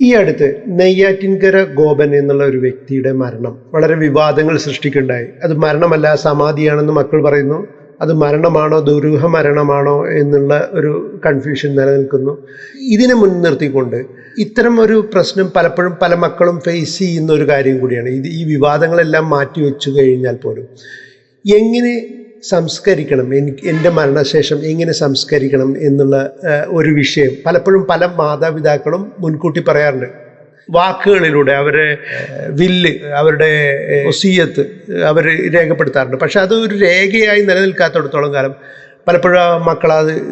ഈ അടുത്ത് നെയ്യാറ്റിൻകര ഗോപൻ എന്നുള്ള ഒരു വ്യക്തിയുടെ മരണം. വളരെ വിവാദങ്ങൾ സൃഷ്ടിക്കുണ്ടായി അത് മരണമല്ല സമാധിയാണെന്ന് മക്കൾ പറയുന്നു. അത് മരണമാണോ ദുരൂഹ മരണമാണോ എന്നുള്ള ഒരു കൺഫ്യൂഷൻ നിലനിൽക്കുന്നു. ഇതിനെ മുൻനിർത്തിക്കൊണ്ട് ഇത്തരം ഒരു പ്രശ്നം പലപ്പോഴും പല മക്കളും ഫേസ് ചെയ്യുന്ന ഒരു കാര്യം കൂടിയാണ്. ഇത് ഈ വിവാദങ്ങളെല്ലാം മാറ്റി വെച്ചു കഴിഞ്ഞാൽ പോലും. എങ്ങനെ സംസ്കരിക്കണം. എനിക്ക് എന്റെ മരണശേഷം എങ്ങനെ സംസ്കരിക്കണം എന്നുള്ള ഒരു വിഷയം. പലപ്പോഴും പല മാതാപിതാക്കളും മുൻകൂട്ടി പറയാറുണ്ട്. വാക്കുകളിലൂടെ അവരെ വില്ല് അവരുടെ ഒസീയത്ത് അവർ രേഖപ്പെടുത്താറുണ്ട്. പക്ഷെ അത് ഒരു രേഖയായി നിലനിൽക്കാത്തിടത്തോളം കാലം പലപ്പോഴും ആ മക്കളത്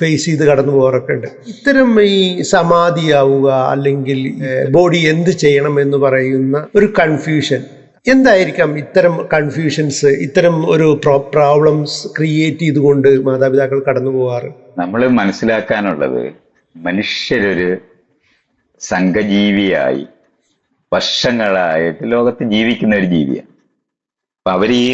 ഫേസ് ചെയ്ത് കടന്നു പോകാറൊക്കെ ഉണ്ട്. ഇത്തരം ഈ സമാധിയാവുക അല്ലെങ്കിൽ ബോഡി എന്ത് ചെയ്യണം എന്ന് പറയുന്ന ഒരു കൺഫ്യൂഷൻ എന്തായിരിക്കാം ഇത്തരം കൺഫ്യൂഷൻസ് ഇത്തരം ഒരു പ്രോബ്ലംസ് ക്രിയേറ്റ് ചെയ്തുകൊണ്ട് മാതാപിതാക്കൾ കടന്നു പോകാറ് നമ്മൾ മനസ്സിലാക്കാനുള്ളത് മനുഷ്യരൊരു സംഘജീവിയായി വർഷങ്ങളായിട്ട് ലോകത്ത് ജീവിക്കുന്ന ഒരു ജീവിയാണ്. അപ്പൊ അവർ ഈ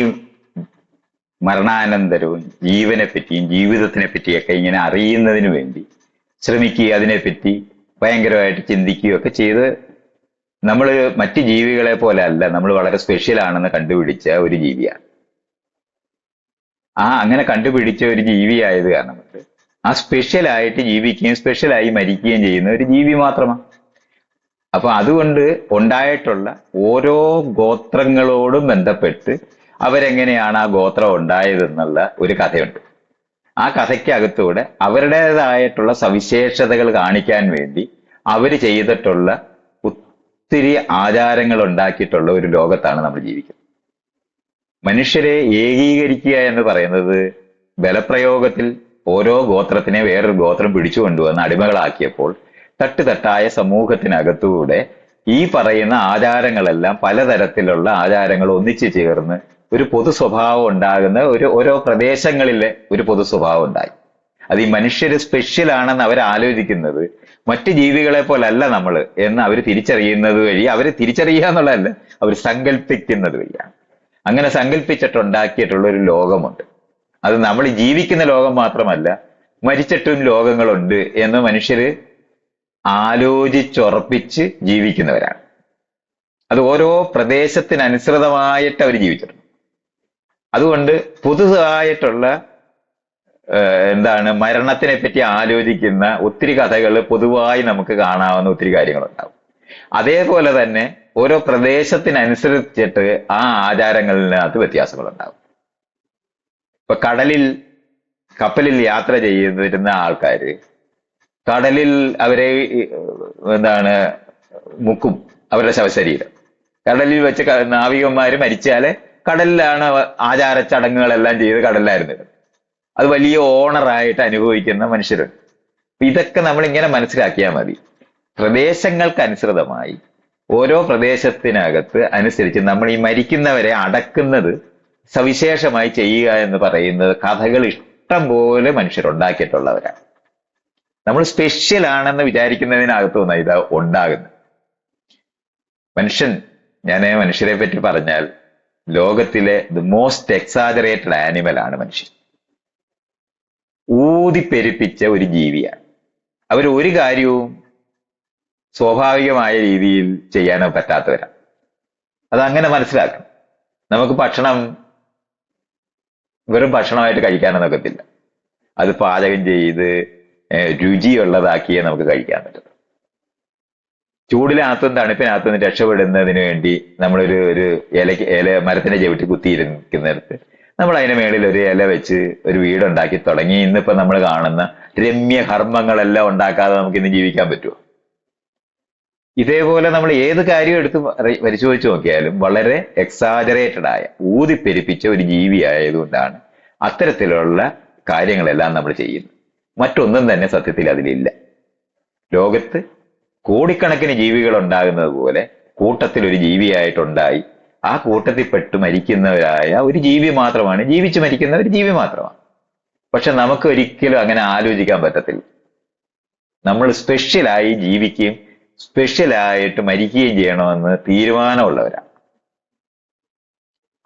മരണാനന്തരവും ജീവനെ പറ്റിയും ജീവിതത്തിനെ പറ്റിയൊക്കെ ഇങ്ങനെ അറിയുന്നതിന് വേണ്ടി ശ്രമിക്കുക അതിനെപ്പറ്റി ഭയങ്കരമായിട്ട് ചിന്തിക്കുകയൊക്കെ ചെയ്ത് നമ്മൾ മറ്റ് ജീവികളെ പോലെ അല്ല നമ്മൾ വളരെ സ്പെഷ്യൽ ആണെന്ന് കണ്ടുപിടിച്ച ഒരു ജീവിയാണ്. ആ അങ്ങനെ കണ്ടുപിടിച്ച ഒരു ജീവിയായത് കാരണം ആ സ്പെഷ്യലായിട്ട് ജീവിക്കുകയും സ്പെഷ്യലായി മരിക്കുകയും ചെയ്യുന്ന ഒരു ജീവി മാത്രമാണ്. അപ്പൊ അതുകൊണ്ട് ഉണ്ടായിട്ടുള്ള ഓരോ ഗോത്രങ്ങളോടും ബന്ധപ്പെട്ട് അവരെങ്ങനെയാണ് ആ ഗോത്രം ഉണ്ടായതെന്നുള്ള ഒരു കഥയുണ്ട്. ആ കഥയ്ക്കകത്തൂടെ അവരുടേതായിട്ടുള്ള സവിശേഷതകൾ കാണിക്കാൻ വേണ്ടി അവർ ചെയ്തിട്ടുള്ള ഒത്തിരി ആചാരങ്ങൾ ഉണ്ടാക്കിയിട്ടുള്ള ഒരു ലോകത്താണ് നമ്മൾ ജീവിക്കുന്നത്. മനുഷ്യരെ ഏകീകരിക്കുക എന്ന് പറയുന്നത് ബലപ്രയോഗത്തിൽ ഓരോ ഗോത്രത്തിനെ വേറൊരു ഗോത്രം പിടിച്ചു കൊണ്ടുവന്ന് അടിമകളാക്കിയപ്പോൾ തട്ടുതട്ടായ സമൂഹത്തിനകത്തൂടെ ഈ പറയുന്ന ആചാരങ്ങളെല്ലാം പലതരത്തിലുള്ള ആചാരങ്ങൾ ഒന്നിച്ചു ചേർന്ന് ഒരു പൊതു സ്വഭാവം ഉണ്ടാകുന്ന ഒരു ഓരോ പ്രദേശങ്ങളിലെ ഒരു പൊതു സ്വഭാവം ഉണ്ടായി. അത് ഈ മനുഷ്യര് സ്പെഷ്യൽ ആണെന്ന് അവർ ആലോചിക്കുന്നത് മറ്റ് ജീവികളെ പോലല്ല നമ്മൾ എന്ന് അവർ തിരിച്ചറിയുന്നത് വഴി അവർ തിരിച്ചറിയുക എന്നുള്ളതല്ല അവർ സങ്കല്പിക്കുന്നത് വഴിയാണ്. അങ്ങനെ സങ്കല്പിച്ചിട്ടുണ്ടാക്കിയിട്ടുള്ള ഒരു ലോകമുണ്ട്. അത് നമ്മൾ ജീവിക്കുന്ന ലോകം മാത്രമല്ല മരിച്ചിട്ടും ലോകങ്ങളുണ്ട് എന്ന് മനുഷ്യര് ആലോചിച്ചുറപ്പിച്ച് ജീവിക്കുന്നവരാണ്. അത് ഓരോ പ്രദേശത്തിനനുസൃതമായിട്ട് അവർ ജീവിച്ചിട്ടുണ്ട്. അതുകൊണ്ട് പുതുതായിട്ടുള്ള എന്താണ് മരണത്തിനെ പറ്റി ആലോചിക്കുന്ന ഒത്തിരി കഥകൾ പൊതുവായി നമുക്ക് കാണാവുന്ന ഒത്തിരി കാര്യങ്ങളുണ്ടാവും. അതേപോലെ തന്നെ ഓരോ പ്രദേശത്തിനനുസരിച്ചിട്ട് ആ ആചാരങ്ങളിനകത്ത് വ്യത്യാസങ്ങളുണ്ടാവും. ഇപ്പൊ കടലിൽ കപ്പലിൽ യാത്ര ചെയ്തിരുന്ന ആൾക്കാര് കടലിൽ അവരെ എന്താണ് മുക്കും അവരുടെ ശവശരീരം. കടലിൽ വെച്ച് നാവികന്മാര് മരിച്ചാൽ കടലിലാണ് ആചാര ചടങ്ങുകളെല്ലാം ചെയ്ത് കടലിലായിരുന്നു. അത് വലിയ ഓണറായിട്ട് അനുഭവിക്കുന്ന മനുഷ്യരുണ്ട് ഇതൊക്കെ നമ്മൾ ഇങ്ങനെ മനസ്സിലാക്കിയാൽ മതി. പ്രദേശങ്ങൾക്കനുസൃതമായി ഓരോ പ്രദേശത്തിനകത്ത് അനുസരിച്ച് നമ്മൾ ഈ മരിക്കുന്നവരെ അടക്കുന്നത് സവിശേഷമായി ചെയ്യുക എന്ന് പറയുന്നത് കഥകൾ ഇഷ്ടം പോലെ മനുഷ്യരുണ്ടാക്കിയിട്ടുള്ളവരാണ്. നമ്മൾ സ്പെഷ്യൽ ആണെന്ന് വിചാരിക്കുന്നതിനകത്തു നിന്നാണ് ഇത് ഉണ്ടാകുന്നത്. മനുഷ്യൻ ഞാൻ മനുഷ്യരെ പറ്റി പറഞ്ഞാൽ ലോകത്തിലെ ദി മോസ്റ്റ് എക്സാജറേറ്റഡ് ആനിമൽ ആണ് മനുഷ്യൻ. ഊതിപ്പെരുപ്പിച്ച ഒരു ജീവിയാണ്. അവർ ഒരു കാര്യവും സ്വാഭാവികമായ രീതിയിൽ ചെയ്യാനോ പറ്റാത്തവരാണ് അങ്ങനെ മനസ്സിലാക്കണം. നമുക്ക് ഭക്ഷണം വെറും ഭക്ഷണമായിട്ട് കഴിക്കാനൊന്നും ഒക്കത്തില്ല അത് പാചകം ചെയ്ത് രുചിയുള്ളതാക്കിയേ നമുക്ക് കഴിക്കാൻ പറ്റും ചൂടിനകത്തും തണുപ്പിനകത്തും രക്ഷപ്പെടുന്നതിന് വേണ്ടി നമ്മളൊരു ഒരു ഇലയ്ക്ക് ഇല മരത്തിന്റെ ചവിട്ടി കുത്തിയിരിക്കുന്നിടത്ത് നമ്മൾ അതിന് മേളിൽ ഒരു ഇല വെച്ച് ഒരു വീടുണ്ടാക്കി തുടങ്ങി. ഇന്നിപ്പോ നമ്മൾ കാണുന്ന രമ്യ കർമ്മങ്ങളെല്ലാം ഉണ്ടാക്കാതെ നമുക്ക് ഇന്ന് ജീവിക്കാൻ പറ്റുമോ ഇതേപോലെ നമ്മൾ ഏത് കാര്യം എടുത്ത് പരി- പരിശോധിച്ച് നോക്കിയാലും വളരെ എക്സാജറേറ്റഡ് ആയ ഊതിപ്പെരിപ്പിച്ച ഒരു ജീവി ആയതുകൊണ്ടാണ് അത്തരത്തിലുള്ള കാര്യങ്ങളെല്ലാം നമ്മൾ ചെയ്യുന്നത്. മറ്റൊന്നും തന്നെ സത്യത്തിൽ അതിലില്ല. ലോകത്ത് കോടിക്കണക്കിന് ജീവികൾ ഉണ്ടാകുന്നത് പോലെ കൂട്ടത്തിൽ ഒരു ജീവിയായിട്ടുണ്ടായി ആ കൂട്ടത്തിൽ പെട്ട് മരിക്കുന്നവരായ ഒരു ജീവി മാത്രമാണ്. ജീവിച്ച് മരിക്കുന്നവർ ജീവി മാത്രമാണ്. പക്ഷെ നമുക്ക് ഒരിക്കലും അങ്ങനെ ആലോചിക്കാൻ പറ്റത്തില്ല. നമ്മൾ സ്പെഷ്യലായി ജീവിക്കുകയും സ്പെഷ്യലായിട്ട് മരിക്കുകയും ചെയ്യണമെന്ന് തീരുമാനമുള്ളവരാണ്.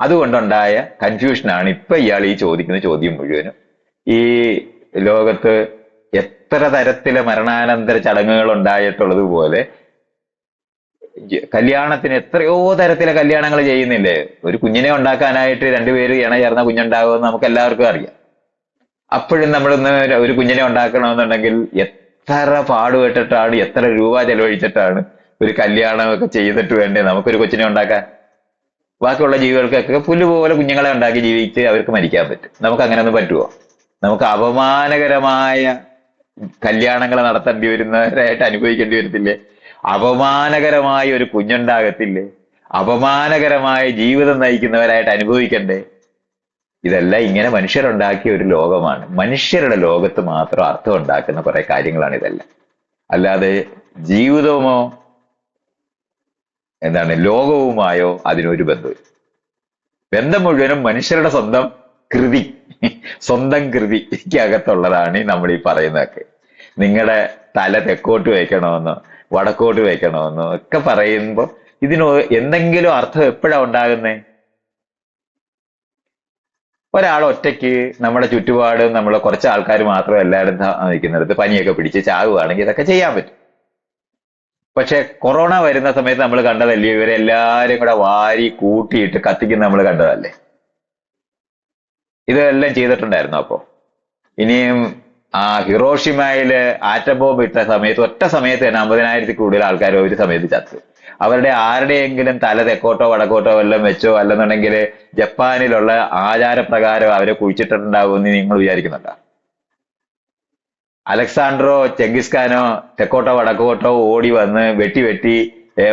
അതുകൊണ്ടുണ്ടായ കൺഫ്യൂഷനാണ് ഇപ്പൊ ഇയാൾ ഈ ചോദിക്കുന്ന ചോദ്യം മുഴുവനും. ഈ ലോകത്ത് എത്ര തരത്തിലെ മരണാനന്തര ചടങ്ങുകൾ ഉണ്ടായിട്ടുള്ളത് പോലെ കല്യാണത്തിന് എത്രയോ തരത്തിലെ കല്യാണങ്ങൾ ചെയ്യുന്നില്ലേ? ഒരു കുഞ്ഞിനെ ഉണ്ടാക്കാനായിട്ട് രണ്ടുപേര് ഇണ ചേർന്ന കുഞ്ഞുണ്ടാകുമെന്ന് നമുക്ക് എല്ലാവർക്കും അറിയാം. അപ്പോഴും നമ്മളൊന്ന് ഒരു കുഞ്ഞിനെ ഉണ്ടാക്കണമെന്നുണ്ടെങ്കിൽ എത്ര പാടുപെട്ടിട്ടാണ് എത്ര രൂപ ചെലവഴിച്ചിട്ടാണ് ഒരു കല്യാണമൊക്കെ ചെയ്തിട്ട് വേണ്ടേ നമുക്കൊരു കൊച്ചിനെ ഉണ്ടാക്കാൻ? ബാക്കിയുള്ള ജീവികൾക്കൊക്കെ പുല്ലുപോലെ കുഞ്ഞുങ്ങളെ ഉണ്ടാക്കി ജീവിച്ച് അവർക്ക് മരിക്കാൻ പറ്റും. നമുക്ക് അങ്ങനെ അങ്ങനെയൊന്നും പറ്റുമോ നമുക്ക് അപമാനകരമായ കല്യാണങ്ങൾ നടത്തേണ്ടി വരുന്നവരായിട്ട് അനുഭവിക്കേണ്ടി വരത്തില്ലേ? അപമാനകരമായ ഒരു കുഞ്ഞുണ്ടാകത്തില്ലേ? അപമാനകരമായ ജീവിതം നയിക്കുന്നവരായിട്ട് അനുഭവിക്കണ്ടേ? ഇതെല്ലാം ഇങ്ങനെ മനുഷ്യരുണ്ടാക്കിയ ഒരു ലോകമാണ്. മനുഷ്യരുടെ ലോകത്ത് മാത്രം അർത്ഥം ഉണ്ടാക്കുന്ന കുറെ കാര്യങ്ങളാണ് ഇതെല്ലാം. അല്ലാതെ ജീവിതവുമോ എന്താണ് ലോകവുമായോ അതിനൊരു ബന്ധം ബന്ധം മുഴുവനും മനുഷ്യരുടെ സ്വന്തം കൃതി സ്വന്തം കൃതിക്കകത്തുള്ളതാണ് നമ്മൾ ഈ പറയുന്നതൊക്കെ. നിങ്ങളുടെ തല തെക്കോട്ട് വയ്ക്കണമെന്നോ വടക്കോട്ട് വയ്ക്കണമെന്നോ ഒക്കെ പറയുമ്പോൾ ഇതിന് എന്തെങ്കിലും അർത്ഥം എപ്പോഴാ ഉണ്ടാകുന്നേ? ഒരാൾ ഒറ്റയ്ക്ക് നമ്മുടെ ചുറ്റുപാട് നമ്മൾ കുറച്ച് ആൾക്കാർ മാത്രം എല്ലാവരും നിൽക്കുന്നിടത്ത് പനിയൊക്കെ പിടിച്ച് ചാവുകയാണെങ്കിൽ ഇതൊക്കെ ചെയ്യാൻ പറ്റും. പക്ഷെ കൊറോണ വരുന്ന സമയത്ത് നമ്മൾ കണ്ടതല്ലേ ഇവരെല്ലാരും കൂടെ വാരി കൂട്ടിയിട്ട് കത്തിക്കുന്ന നമ്മൾ കണ്ടതല്ലേ? ഇതെല്ലാം ചെയ്തിട്ടുണ്ടായിരുന്നു അപ്പോ? ഇനിയും ആ ഹിറോഷിമയിൽ ആറ്റം ഇട്ട സമയത്ത് ഒറ്റ സമയത്ത് തന്നെ അമ്പതിനായിരത്തിൽ കൂടുതൽ ആൾക്കാർ ഒരു സമയത്ത് ചത്തു. അവരുടെ ആരുടെയെങ്കിലും തല തെക്കോട്ടോ വടക്കോട്ടോ വല്ലതും വെച്ചോ അല്ലെന്നുണ്ടെങ്കിൽ ജപ്പാനിലുള്ള ആചാരപ്രകാരം അവരെ കുഴിച്ചിട്ടുണ്ടാവുമെന്ന് നിങ്ങൾ വിചാരിക്കുന്നുണ്ടോ? അലക്സാണ്ടറോ ചെങ്കിസ് ഖാനോ തെക്കോട്ടോ വടക്കോട്ടോ ഓടി വന്ന് വെട്ടി വെട്ടി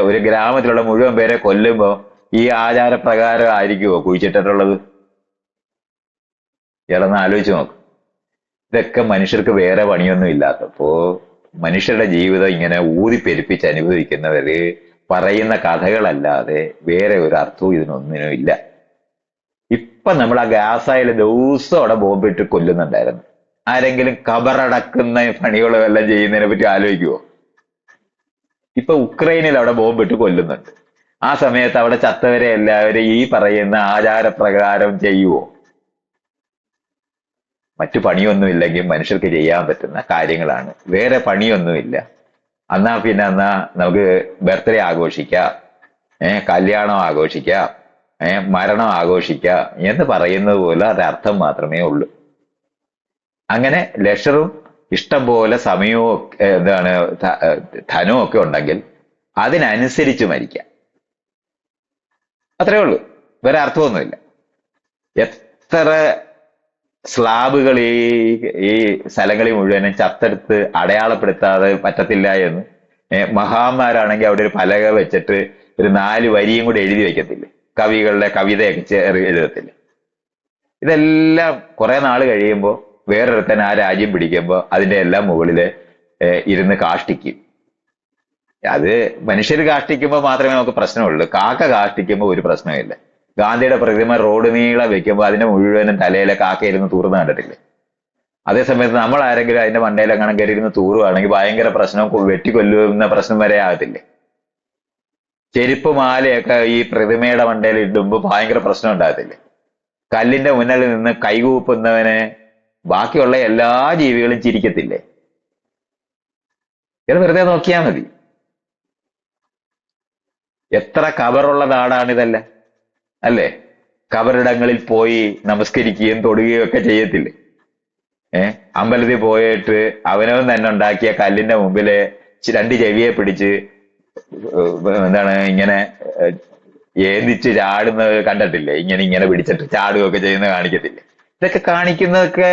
ഒരു ഗ്രാമത്തിലുള്ള മുഴുവൻ പേരെ കൊല്ലുമ്പോൾ ഈ ആചാരപ്രകാരം ആയിരിക്കുമോ കുഴിച്ചിട്ടിട്ടുള്ളത്? ഇയാളൊന്ന് ആലോചിച്ച് നോക്ക്. ഇതൊക്കെ മനുഷ്യർക്ക് വേറെ പണിയൊന്നും ഇല്ലാത്തപ്പോ മനുഷ്യരുടെ ജീവിതം ഇങ്ങനെ ഊതിപ്പെരുപ്പിച്ച് അനുഭവിക്കുന്നവര് പറയുന്ന കഥകളല്ലാതെ വേറെ ഒരു അർത്ഥവും ഇതിനൊന്നിനും ഇല്ല. ഇപ്പൊ നമ്മൾ ആ ഗ്യാസായാൽ ദിവസം അവിടെ ബോംബിട്ട് കൊല്ലുന്നുണ്ടായിരുന്നു. ആരെങ്കിലും കബറടക്കുന്ന പണികളും എല്ലാം ചെയ്യുന്നതിനെ പറ്റി ആലോചിക്കുവോ? ഇപ്പൊ ഉക്രൈനിൽ അവിടെ ബോംബിട്ട് കൊല്ലുന്നുണ്ട്. ആ സമയത്ത് അവിടെ ചത്തവരെ എല്ലാവരും ഈ പറയുന്ന ആചാരപ്രകാരം ചെയ്യുവോ? മറ്റു പണിയൊന്നുമില്ലെങ്കിൽ മനുഷ്യർക്ക് ചെയ്യാൻ പറ്റുന്ന കാര്യങ്ങളാണ്. വേറെ പണിയൊന്നുമില്ല. എന്നാ പിന്നെ എന്നാ നമുക്ക് ബർത്ത്ഡേ ആഘോഷിക്കാം. ഏഹ് കല്യാണം ആഘോഷിക്കാം. ഏഹ് മരണം ആഘോഷിക്കാം എന്ന് പറയുന്നത് പോലെ അത് അർത്ഥം മാത്രമേ ഉള്ളൂ. അങ്ങനെ ലക്ഷറും ഇഷ്ടം പോലെ സമയവും എന്താണ് ധനവും ഒക്കെ ഉണ്ടെങ്കിൽ അതിനനുസരിച്ച് മരിക്കാം. അത്രേ ഉള്ളൂ. വേറെ അർത്ഥമൊന്നുമില്ല. എത്ര സ്ലാബുകൾ ഈ ഈ സ്ഥലങ്ങളിൽ മുഴുവനും ചത്തെടുത്ത് അടയാളപ്പെടുത്താതെ പറ്റത്തില്ല എന്ന്. മഹാന്മാരാണെങ്കിൽ അവിടെ ഒരു പലക വെച്ചിട്ട് ഒരു നാല് വരിയും കൂടി എഴുതി വെക്കത്തില്ലേ? കവികളുടെ കവിതയൊക്കെ ചേർ എഴുതത്തില്ലേ? ഇതെല്ലാം കുറെ നാൾ കഴിയുമ്പോൾ വേറൊരുത്തൻ ആ രാജ്യം പിടിക്കുമ്പോൾ അതിന്റെ എല്ലാം മുകളിൽ ഏ, ഇരുന്ന് കാഷ്ടിക്കും. അത് മനുഷ്യർ കാഷ്ടിക്കുമ്പോൾ മാത്രമേ നമുക്ക് പ്രശ്നമുള്ളൂ. കാക്ക കാഷ്ടിക്കുമ്പോൾ ഒരു പ്രശ്നമില്ല. ഗാന്ധിയുടെ പ്രതിമ റോഡ് നീളം വെക്കുമ്പോൾ അതിന്റെ മുഴുവനും തലയിലെ കാക്കയിരുന്ന് തൂർന്ന് കണ്ടിട്ടില്ലേ? അതേസമയത്ത് നമ്മൾ ആരെങ്കിലും അതിന്റെ മണ്ടയിലെങ്ങാനും കയറി ഇരുന്ന് തൂറുവാണെങ്കിൽ ഭയങ്കര പ്രശ്നം വെട്ടിക്കൊല്ലുന്ന പ്രശ്നം വരെ ആകത്തില്ലേ ചെരുപ്പ് മാലയൊക്കെ ഈ പ്രതിമയുടെ മണ്ടയിൽ ഇടുമ്പോൾ ഭയങ്കര പ്രശ്നം ഉണ്ടാകത്തില്ലേ? കല്ലിന്റെ മുന്നിൽ നിന്ന് കൈകൂപ്പുന്നവനെ ബാക്കിയുള്ള എല്ലാ ജീവികളും ചിരിക്കത്തില്ലേ? ഇത് വെറുതെ നോക്കിയാൽ മതി. എത്ര കവറുള്ള നാടാണിതല്ല? അല്ലേ? കബറിടങ്ങളിൽ പോയി നമസ്കരിക്കുകയും തൊടുകയും ഒക്കെ ചെയ്യത്തില്ലേ? ഏ? അമ്പലത്തിൽ പോയിട്ട് അവനവൻ തന്നെ ഉണ്ടാക്കിയ കല്ലിന്റെ മുമ്പിൽ രണ്ട് ചെവിയെ പിടിച്ച് എന്താണ് ഇങ്ങനെ ഏഹ് ഏന്തിച്ച് ചാടുന്നത് കണ്ടിട്ടില്ലേ? ഇങ്ങനെ ഇങ്ങനെ പിടിച്ചിട്ട് ചാടുകയൊക്കെ ചെയ്യുന്നത് കാണിക്കത്തില്ലേ? ഇതൊക്കെ കാണിക്കുന്നതൊക്കെ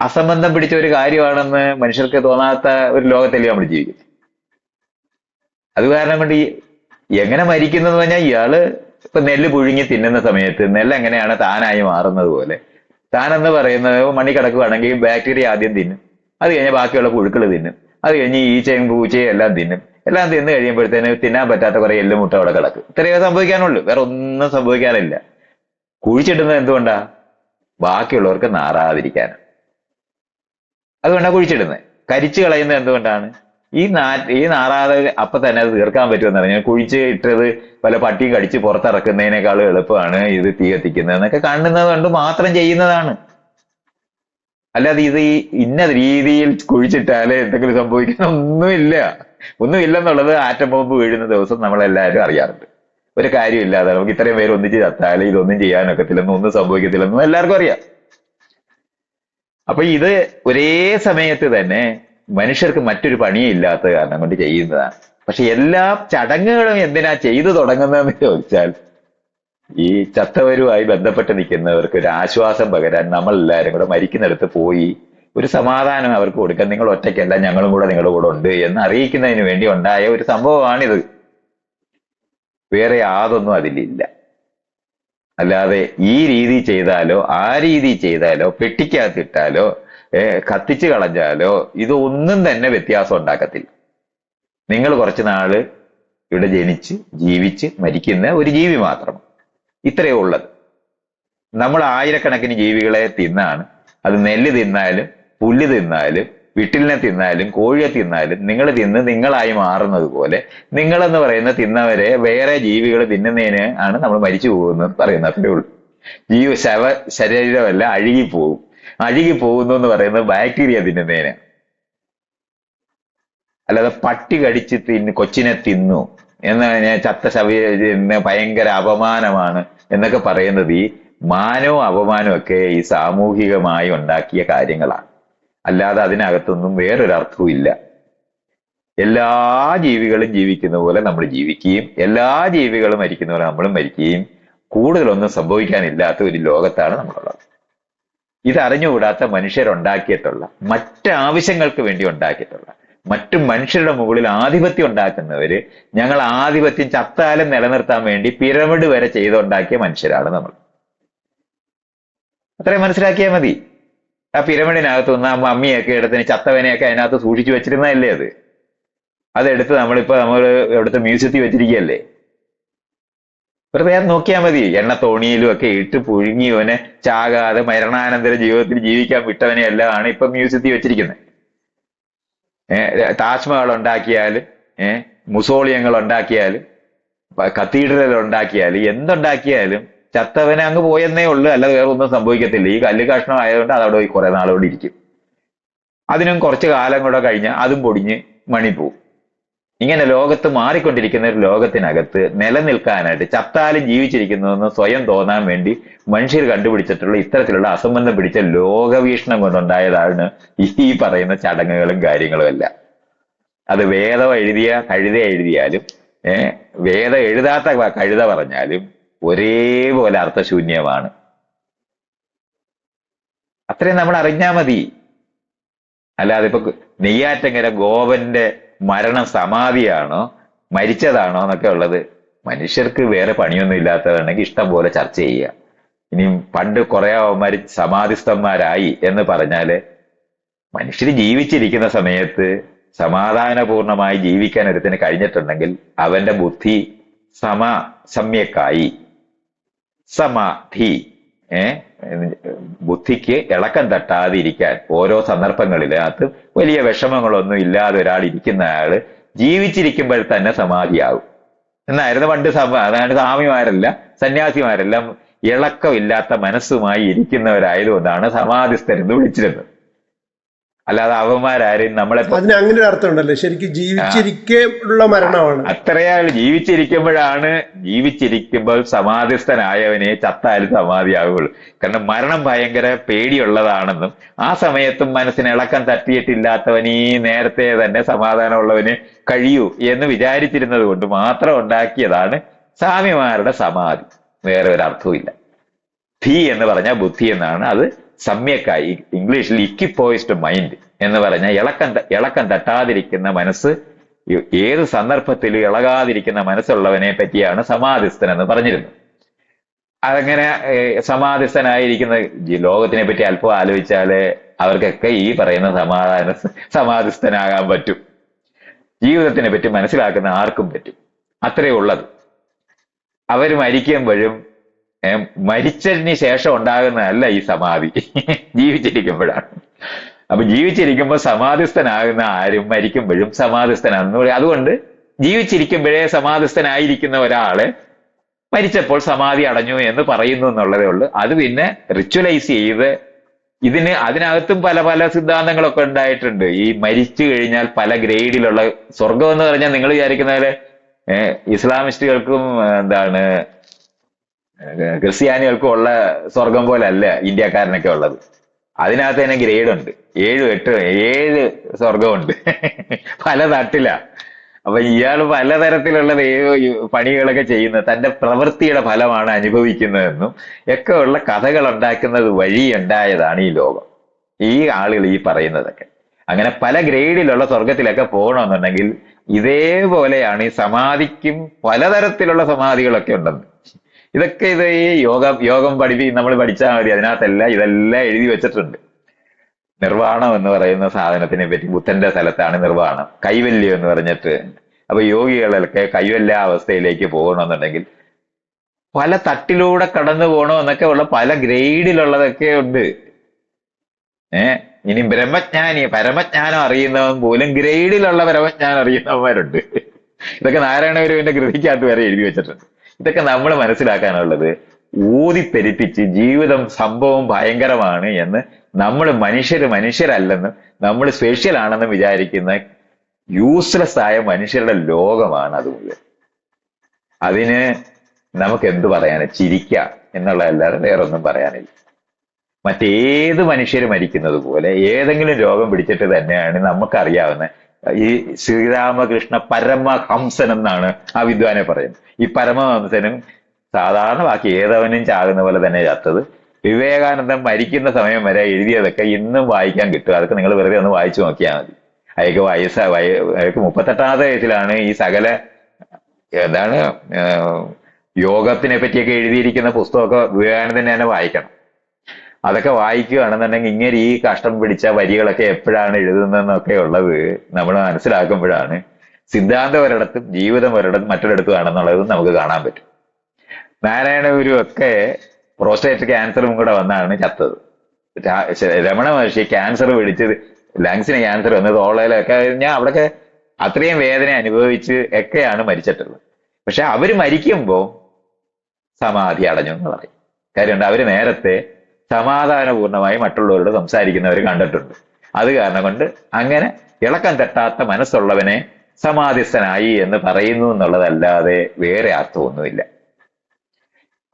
അസംബന്ധം പിടിച്ച ഒരു കാര്യമാണെന്ന് മനുഷ്യർക്ക് തോന്നാത്ത ഒരു ലോകത്തല്ലേ നമ്മൾ ജീവിക്കുന്നത്. അത് കാരണം കൊണ്ട് എങ്ങനെ എന്ന് പറഞ്ഞാൽ ഇയാൾ ഇപ്പൊ നെല്ല് പുഴുങ്ങി തിന്നുന്ന സമയത്ത് നെല്ല് എങ്ങനെയാണ് താനായി മാറുന്നത് പോലെ? താനെന്ന് പറയുന്നത് മണി കിടക്കുകയാണെങ്കിൽ ബാക്ടീരിയ ആദ്യം തിന്നും. അത് കഴിഞ്ഞ് ബാക്കിയുള്ള പുഴുക്കൾ തിന്നും. അത് കഴിഞ്ഞ് ഈച്ചയും പൂച്ചയും എല്ലാം തിന്നും. എല്ലാം തിന്നു കഴിയുമ്പോഴത്തേന് തിന്നാൻ പറ്റാത്ത കുറെ എല്ലുമുട്ട അവിടെ കിടക്കും. ഇത്രയേ സംഭവിക്കാനുള്ളൂ. വേറെ ഒന്നും സംഭവിക്കാനില്ല കുഴിച്ചിടുന്നത് എന്തുകൊണ്ടാ? ബാക്കിയുള്ളവർക്ക് നാറാതിരിക്കാനാണ് അതുകൊണ്ടാണ് കുഴിച്ചിടുന്നത് കരിച്ചു കളയുന്നത് എന്തുകൊണ്ടാണ്? ഈ നാ ഈ നാറാതെ അപ്പൊ തന്നെ അത് തീർക്കാൻ പറ്റുമെന്ന് പറഞ്ഞാൽ കുഴിച്ച് ഇട്ടത് വല്ല പട്ടിയും കടിച്ച് പുറത്തിറക്കുന്നതിനേക്കാൾ എളുപ്പമാണ് ഇത് തീ കത്തിക്കുന്നത് എന്നൊക്കെ കാണുന്നത് കൊണ്ട് മാത്രം ചെയ്യുന്നതാണ്. അല്ലാതെ ഇത് ഈ ഇന്ന രീതിയിൽ കുഴിച്ചിട്ടാൽ എന്തെങ്കിലും സംഭവിക്കുന്ന ഒന്നുമില്ല. ഒന്നുമില്ലെന്നുള്ളത് ആറ്റം ബോംബ് വീഴുന്ന ദിവസം നമ്മളെല്ലാവരും അറിയാറുണ്ട്. ഒരു കാര്യമില്ലാതെ നമുക്ക് ഇത്രയും പേര് ഒന്നിച്ച് ചത്താൽ ഇതൊന്നും ചെയ്യാനൊക്കത്തില്ലെന്നും ഒന്നും സംഭവിക്കത്തില്ലെന്നും എല്ലാവർക്കും അറിയാം. അപ്പൊ ഇത് ഒരേ സമയത്ത് തന്നെ മനുഷ്യർക്ക് മറ്റൊരു പണിയേ ഇല്ലാത്ത കാരണം കൊണ്ട് ചെയ്യുന്നതാണ്. പക്ഷെ എല്ലാ ചടങ്ങുകളും എന്തിനാ ചെയ്തു തുടങ്ങുന്നതെന്ന് ചോദിച്ചാൽ ഈ ചത്തവരുമായി ബന്ധപ്പെട്ട് നിൽക്കുന്നവർക്ക് ഒരു ആശ്വാസം പകരാൻ നമ്മൾ എല്ലാവരും കൂടെ മരിക്കുന്നിടത്ത് പോയി ഒരു സമാധാനം അവർക്ക് കൊടുക്കാൻ നിങ്ങൾ ഒറ്റയ്ക്കല്ല ഞങ്ങളും കൂടെ നിങ്ങളുടെ കൂടെ ഉണ്ട് എന്ന് അറിയിക്കുന്നതിന് വേണ്ടി ഉണ്ടായ ഒരു സംഭവമാണിത്. വേറെ യാതൊന്നും അതിലില്ല. അല്ലാതെ ഈ രീതി ചെയ്താലോ ആ രീതി ചെയ്താലോ പെട്ടിക്കകത്തിട്ടാലോ കത്തിച്ചു കളഞ്ഞാലോ? ഇതൊന്നും തന്നെ വ്യത്യാസം ഉണ്ടാക്കത്തില്ല. നിങ്ങൾ കുറച്ച് നാൾ ഇവിടെ ജനിച്ച് ജീവിച്ച് മരിക്കുന്ന ഒരു ജീവി മാത്രം. ഇത്രയേ ഉള്ളത്. നമ്മൾ ആയിരക്കണക്കിന് ജീവികളെ തിന്നാണ്. അത് നെല്ല് തിന്നാലും പുല്ല് തിന്നാലും വിട്ടിലിനെ തിന്നാലും കോഴിയെ തിന്നാലും നിങ്ങൾ തിന്ന് നിങ്ങളായി മാറുന്നത് പോലെ നിങ്ങളെന്ന് പറയുന്ന തിന്നവരെ വേറെ ജീവികൾ തിന്നുന്നതിന് ആണ് നമ്മൾ മരിച്ചു പോകുന്നത് പറയുന്നത് അത്രേ ഉള്ളൂ ജീവ ശവ ശരീരമല്ല അഴുകിപ്പോവും. അഴുകി പോകുന്നു എന്ന് പറയുന്നത് ബാക്ടീരിയ തിന്നുന്നതിന് അല്ലാതെ പട്ടി കടിച്ച് തിന്ന് കൊച്ചിനെ തിന്നു എന്ന് ഞാൻ ചത്ത ശവീരത്തിന് ഭയങ്കര അപമാനമാണ് എന്നൊക്കെ പറയുന്നത് ഈ മാനവും അപമാനവും ഒക്കെ ഈ സാമൂഹികമായി ഉണ്ടാക്കിയ കാര്യങ്ങളാണ്. അല്ലാതെ അതിനകത്തൊന്നും വേറൊരർത്ഥവും ഇല്ല. എല്ലാ ജീവികളും ജീവിക്കുന്ന പോലെ നമ്മൾ ജീവിക്കുകയും എല്ലാ ജീവികളും മരിക്കുന്ന പോലെ നമ്മളും മരിക്കുകയും കൂടുതലൊന്നും സംഭവിക്കാനില്ലാത്ത ഒരു ലോകത്താണ് നമ്മളുള്ളത്. ഇത് അറിഞ്ഞുകൂടാത്ത മനുഷ്യരുണ്ടാക്കിയിട്ടുള്ള മറ്റ് ആവശ്യങ്ങൾക്ക് വേണ്ടി ഉണ്ടാക്കിയിട്ടുള്ള മറ്റു മനുഷ്യരുടെ മുകളിൽ ആധിപത്യം ഉണ്ടാക്കുന്നവര് ഞങ്ങൾ ആധിപത്യം ചത്താലും നിലനിർത്താൻ വേണ്ടി പിരമിഡ് വരെ ചെയ്തുണ്ടാക്കിയ മനുഷ്യരാണ് നമ്മൾ. അത്രയും മനസ്സിലാക്കിയാൽ മതി. ആ പിരമിഡിനകത്ത് നിന്ന് ആ മമ്മിയൊക്കെ എടുത്തിന് ചത്തവനെയൊക്കെ അതിനകത്ത് സൂക്ഷിച്ചു വെച്ചിരുന്നതല്ലേ അത്? അതെടുത്ത് നമ്മളിപ്പോ നമ്മൾ എവിടുത്തെ മ്യൂസിയത്തിൽ വെച്ചിരിക്കുകയല്ലേ? വെറുതെ നോക്കിയാൽ മതി. എണ്ണ തോണിയിലും ഒക്കെ ഇട്ട് പുഴുങ്ങിയവനെ ചാകാതെ മരണാനന്തര ജീവിതത്തിൽ ജീവിക്കാൻ വിട്ടവനെ എല്ലാമാണ് ഇപ്പൊ മ്യൂസിയത്തിൽ വെച്ചിരിക്കുന്നത്. ഏഹ് താജ്മഹൽ ഉണ്ടാക്കിയാൽ ഏഹ് മുസോളിയങ്ങൾ ഉണ്ടാക്കിയാൽ കത്തീഡ്രൽ ഉണ്ടാക്കിയാൽ എന്തുണ്ടാക്കിയാലും ചത്തവനെ അങ്ങ് പോയെന്നേ ഉള്ളൂ. അല്ലാതെ വേറെ ഒന്നും സംഭവിക്കത്തില്ല. ഈ കല്ല് കഷ്ണം ആയതുകൊണ്ട് അതവിടെ കുറെ നാളോടെ ഇരിക്കും. അതിനും കുറച്ച് കാലം കൂടെ കഴിഞ്ഞാൽ അതും പൊടിഞ്ഞ് മണി പോവും ഇങ്ങനെ ലോകത്ത് മാറിക്കൊണ്ടിരിക്കുന്ന ഒരു ലോകത്തിനകത്ത് നിലനിൽക്കാനായിട്ട് ചത്താലും ജീവിച്ചിരിക്കുന്നതെന്ന് സ്വയം തോന്നാൻ വേണ്ടി മനുഷ്യർ കണ്ടുപിടിച്ചിട്ടുള്ള ഇത്തരത്തിലുള്ള അസംബന്ധം പിടിച്ച ലോകവീക്ഷണം കൊണ്ടുണ്ടായതാണ് ഈ പറയുന്ന ചടങ്ങുകളും കാര്യങ്ങളും എല്ലാം. അത് വേദം എഴുതിയ കഴുത എഴുതിയാലും ഏർ വേദം എഴുതാത്ത കഴുത പറഞ്ഞാലും ഒരേപോലെ അർത്ഥശൂന്യമാണ്. അത്രയും നമ്മൾ അറിഞ്ഞാൽ മതി. അല്ലാതെ ഇപ്പൊ നെയ്യാറ്റങ്കര ഗോപന്റെ മരണം സമാധിയാണോ മരിച്ചതാണോ എന്നൊക്കെ ഉള്ളത്. മനുഷ്യർക്ക് വേറെ പണിയൊന്നും ഇല്ലാത്തതാണെങ്കിൽ ഇഷ്ടം പോലെ ചർച്ച ചെയ്യുക. ഇനി പണ്ട് കുറെ മരി സമാധിസ്ഥന്മാരായി എന്ന് പറഞ്ഞാൽ മനുഷ്യർ ജീവിച്ചിരിക്കുന്ന സമയത്ത് സമാധാനപൂർണമായി ജീവിക്കാൻ ഒരുത്തിന് കഴിഞ്ഞിട്ടുണ്ടെങ്കിൽ അവന്റെ ബുദ്ധി സമ സമ്യക്കായി. സമാധി. ബുദ്ധിക്ക് ഇളക്കം തട്ടാതിരിക്കാൻ ഓരോ സന്ദർഭങ്ങളിൽ അത് വലിയ വിഷമങ്ങളൊന്നും ഇല്ലാതെ ഒരാൾ ഇരിക്കുന്ന ആൾ ജീവിച്ചിരിക്കുമ്പോൾ തന്നെ സമാധിയാകും. എന്നായിരുന്നു പണ്ട് അതായത് സ്വാമിമാരല്ല സന്യാസിമാരെല്ലാം ഇളക്കമില്ലാത്ത മനസ്സുമായി ഇരിക്കുന്നവരായതുകൊണ്ടാണ് സമാധിസ്ഥരെന്ന് വിളിച്ചിരുന്നത്. അല്ലാതെ അവന്മാരാരും നമ്മളെ അതിന് അങ്ങനെ ഒരു അർത്ഥം ഉണ്ടല്ലോ. ശരിക്കും ജീവിച്ചിരിക്കെ ഉള്ള മരണമാണ്. അത്രയാൾ ജീവിച്ചിരിക്കുമ്പോഴാണ് ജീവിച്ചിരിക്കുമ്പോൾ സമാധിസ്ഥനായവനെ ചത്താലും സമാധിയാവുകയുള്ളൂ കാരണം മരണം ഭയങ്കര പേടിയുള്ളതാണെന്നും ആ സമയത്തും മനസ്സിന് ഇളക്കം തട്ടിയിട്ടില്ലാത്തവൻ ഈ നേരത്തെ തന്നെ സമാധാനമുള്ളവന് കഴിയൂ എന്ന് വിചാരിച്ചിരുന്നത് കൊണ്ട് മാത്രം ഉണ്ടാക്കിയതാണ് സ്വാമിമാരുടെ സമാധി. വേറെ ഒരു അർത്ഥവും ഇല്ല ധീ എന്ന് പറഞ്ഞാൽ ബുദ്ധി എന്നാണ്. അത് സമ്യക്കായി ഇംഗ്ലീഷിൽ ഇക്കിപ്പോയിസ്ഡ് മൈൻഡ് എന്ന് പറഞ്ഞാൽ ഇളക്കം ഇളക്കം തട്ടാതിരിക്കുന്ന മനസ്സ് ഏത് സന്ദർഭത്തിലും ഇളകാതിരിക്കുന്ന മനസ്സുള്ളവനെ പറ്റിയാണ് സമാധിസ്ഥൻ എന്ന് പറഞ്ഞിരുന്നത്. അതങ്ങനെ സമാധിസ്ഥനായിരിക്കുന്ന ലോകത്തിനെ പറ്റി അല്പം ആലോചിച്ചാൽ അവർക്കൊക്കെ ഈ പറയുന്ന സമാധാന സമാധിസ്ഥനാകാൻ പറ്റും. ജീവിതത്തിനെ പറ്റി മനസ്സിലാക്കുന്ന ആർക്കും പറ്റും. അത്രേ ഉള്ളത്. അവർ മരിക്കുമ്പോഴും മരിച്ചതിന് ശേഷം ഉണ്ടാകുന്നതല്ല ഈ സമാധി. ജീവിച്ചിരിക്കുമ്പോഴാണ്. അപ്പൊ ജീവിച്ചിരിക്കുമ്പോൾ സമാധിസ്ഥനാകുന്ന ആരും മരിക്കുമ്പോഴും സമാധിസ്ഥനാണെന്ന് പറയും അതുകൊണ്ട് ജീവിച്ചിരിക്കുമ്പോഴേ സമാധിസ്ഥനായിരിക്കുന്ന ഒരാൾ മരിച്ചപ്പോൾ സമാധി അടഞ്ഞു എന്ന് പറയുന്നു എന്നുള്ളതേ ഉള്ളൂ. അത് പിന്നെ റിച്വലൈസ് ചെയ്ത് ഇതിന് അതിനകത്തും പല പല സിദ്ധാന്തങ്ങളൊക്കെ ഉണ്ടായിട്ടുണ്ട്. ഈ മരിച്ചു കഴിഞ്ഞാൽ പല ഗ്രേഡിലുള്ള സ്വർഗം എന്ന് പറഞ്ഞാൽ നിങ്ങൾ വിചാരിക്കുന്ന പോലെ ഇസ്ലാമിസ്റ്റുകൾക്കും എന്താണ് ക്രിസ്ത്യാനികൾക്കും ഉള്ള സ്വർഗം പോലെ അല്ല ഇന്ത്യക്കാരനൊക്കെ ഉള്ളത്. അതിനകത്ത് തന്നെ ഗ്രേഡ് ഉണ്ട്. ഏഴ് എട്ട് ഏഴ് സ്വർഗമുണ്ട്. പല തട്ടില അപ്പൊ ഇയാൾ പലതരത്തിലുള്ള പണികളൊക്കെ ചെയ്യുന്നത് തന്റെ പ്രവൃത്തിയുടെ ഫലമാണ് അനുഭവിക്കുന്നതെന്നും ഒക്കെ ഉള്ള കഥകൾ ഉണ്ടാക്കുന്നത് വഴി ഉണ്ടായതാണ് ഈ ലോകം. ഈ ആളുകൾ ഈ പറയുന്നതൊക്കെ. അങ്ങനെ പല ഗ്രേഡിലുള്ള സ്വർഗത്തിലൊക്കെ പോകണമെന്നുണ്ടെങ്കിൽ ഇതേപോലെയാണ് ഈ സമാധിക്കും പലതരത്തിലുള്ള സമാധികളൊക്കെ ഉണ്ടെന്ന്. ഇതൊക്കെ ഇത് ഈ യോഗ യോഗം പഠിപ്പി നമ്മൾ പഠിച്ചാൽ മതി. അതിനകത്തെല്ലാം ഇതെല്ലാം എഴുതി വെച്ചിട്ടുണ്ട്. നിർവാണം എന്ന് പറയുന്ന സാധനത്തിനെ പറ്റി ബുദ്ധന്റെ സ്ഥലത്താണ് നിർവാണം. കൈവല്യം എന്ന് പറഞ്ഞിട്ട്. അപ്പൊ യോഗികളൊക്കെ കൈവല്ല അവസ്ഥയിലേക്ക് പോകണമെന്നുണ്ടെങ്കിൽ പല തട്ടിലൂടെ കടന്നു പോകണമെന്നൊക്കെ ഉള്ള പല ഗ്രേഡിലുള്ളതൊക്കെ ഉണ്ട്. ഏ? ഇനി ബ്രഹ്മജ്ഞാനി പരമജ്ഞാനം അറിയുന്നവൻ പോലും ഗ്രേഡിലുള്ള പരമജ്ഞാനം അറിയുന്നവന്മാരുണ്ട്. ഇതൊക്കെ നാരായണ ഗുരുവിന്റെ കൃതിക്കകത്ത് വരെ എഴുതി വെച്ചിട്ടുണ്ട്. ഇതൊക്കെ നമ്മൾ മനസ്സിലാക്കാനുള്ളത്. ഊതിപ്പെരിപ്പിച്ച് ജീവിതം സംഭവം ഭയങ്കരമാണ് എന്ന് നമ്മൾ മനുഷ്യർ മനുഷ്യരല്ലെന്നും നമ്മൾ സ്പെഷ്യൽ ആണെന്നും വിചാരിക്കുന്ന യൂസ്ലെസ് ആയ മനുഷ്യരുടെ ലോകമാണ് അത് മുഴുവൻ. അതിന് നമുക്ക് എന്ത് പറയാന് ചിരിക്കാം എന്നുള്ളതല്ലാതെ വേറൊന്നും പറയാനില്ല. മറ്റേത് മനുഷ്യർ മരിക്കുന്നത് പോലെ ഏതെങ്കിലും രോഗം പിടിച്ചിട്ട് തന്നെയാണ് നമുക്കറിയാവുന്ന ഈ ശ്രീരാമകൃഷ്ണ പരമഹംസൻ എന്നാണ് ആ വിദ്വാനെ പറയുന്നത്. ഈ പരമഹംസനും സാധാരണ ബാക്കി ഏതവനും ചാകുന്ന പോലെ തന്നെ ചത്തത്. വിവേകാനന്ദൻ മരിക്കുന്ന സമയം വരെ എഴുതിയതൊക്കെ ഇന്നും വായിക്കാൻ കിട്ടും. അതൊക്കെ നിങ്ങൾ വെറുതെ ഒന്ന് വായിച്ചു നോക്കിയാൽ മതി. അയാൾക്ക് വയസ്സ വയ അയാൾക്ക് മുപ്പത്തെട്ടാമത്തെ വയസ്സിലാണ് ഈ സകല എന്താണ് യോഗത്തിനെ പറ്റിയൊക്കെ എഴുതിയിരിക്കുന്ന പുസ്തകമൊക്കെ വിവേകാനന്ദൻ തന്നെ വായിക്കണം. അതൊക്കെ വായിക്കുകയാണെന്നുണ്ടെങ്കിൽ ഇങ്ങനെ ഈ കഷ്ടം പിടിച്ച വരികളൊക്കെ എപ്പോഴാണ് എഴുതുന്നതെന്നൊക്കെ ഉള്ളത് നമ്മൾ മനസ്സിലാക്കുമ്പോഴാണ് സിദ്ധാന്തം ഒരിടത്തും ജീവിതം ഒരിടത്തും മറ്റൊരിടത്തും ആണെന്നുള്ളത് നമുക്ക് കാണാൻ പറ്റും. നാരായണ ഗുരു ഒക്കെ പ്രോസ്റ്റേറ്റ് ക്യാൻസറും കൂടെ വന്നാണ് ചത്തത്. രമണ മഹർഷി ക്യാൻസർ പിടിച്ച് ലങ്സിന് ക്യാൻസർ വന്നത് ഓളയിലൊക്കെ ഞാൻ അവിടെയൊക്കെ അത്രയും വേദന അനുഭവിച്ച് ഒക്കെയാണ് മരിച്ചിട്ടുള്ളത്. പക്ഷെ അവർ മരിക്കുമ്പോൾ സമാധി അടഞ്ഞു എന്ന് പറയും. കാര്യമുണ്ട് അവർ നേരത്തെ സമാധാനപൂർണമായി മറ്റുള്ളവരോട് സംസാരിക്കുന്നവർ കണ്ടിട്ടുണ്ട്. അത് കാരണം കൊണ്ട് അങ്ങനെ ഇളക്കം തട്ടാത്ത മനസ്സുള്ളവനെ സമാധിസ്ഥനായി എന്ന് പറയുന്നു എന്നുള്ളതല്ലാതെ വേറെ അർത്ഥമൊന്നുമില്ല